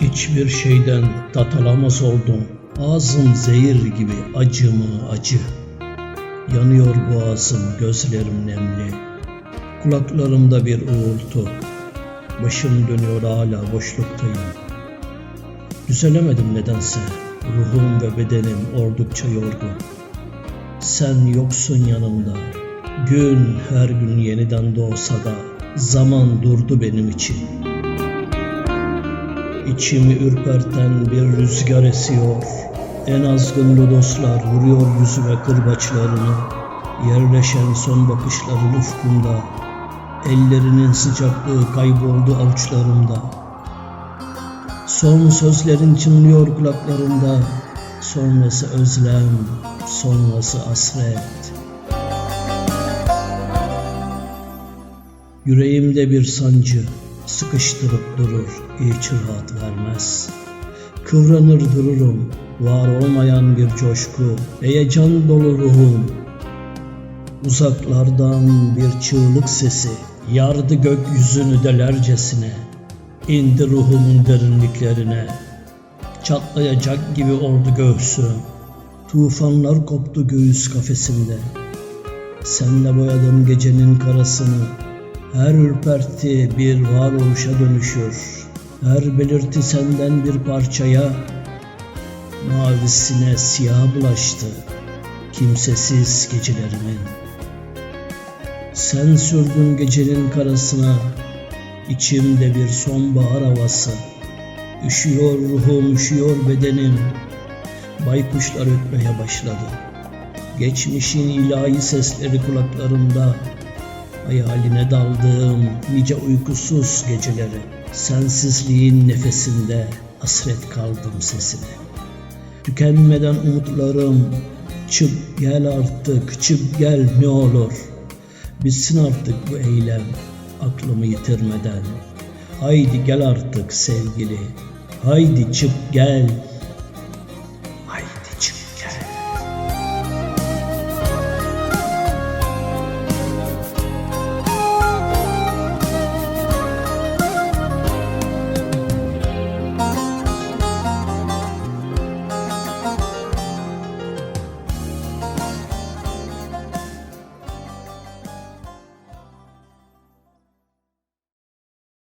Hiçbir şeyden tat alamaz oldum. Ağzım zehir gibi acı mı acı. Yanıyor boğazım, gözlerim nemli. Kulaklarımda bir uğultu. Başım dönüyor hala boşluktayım. Düzelemedim nedense. Ruhum ve bedenim oldukça yorgun. Sen yoksun yanımda. Gün her gün yeniden doğsa da zaman durdu benim için. İçimi ürperten bir rüzgar esiyor. En azgın lodoslar vuruyor yüzüme kırbaçlarını. Yerleşen son bakışların ufkunda. Ellerinin sıcaklığı kayboldu avuçlarımda. Son sözlerin çınlıyor kulaklarımda. Sonrası özlem, sonrası hasret. Yüreğimde bir sancı sıkıştırıp durur, hiç rahat vermez. Kıvranır dururum, var olmayan bir coşku, heyecan dolu ruhum. Uzaklardan bir çığlık sesi, yardı gökyüzünü delercesine, indi ruhumun derinliklerine. Çatlayacak gibi oldu göğsüm, tufanlar koptu göğüs kafesimde. Senle boyadım gecenin karasını, her ürperti bir varoluşa dönüşür. Her belirti senden bir parçaya, mavisine siyah bulaştı kimsesiz gecelerimin. Sen sürdün gecenin karasına, içimde bir sonbahar havası. Üşüyor ruhum, üşüyor bedenim. Baykuşlar ötmeye başladı. Geçmişin ilahi sesleri kulaklarımda. Hayaline daldığım nice uykusuz geceleri. Sensizliğin nefesinde hasret kaldım sesine. Tükenmeden umutlarım çık gel artık çık gel ne olur. Bitsin artık bu eylem aklımı yitirmeden. Haydi gel artık sevgili. Haydi çık gel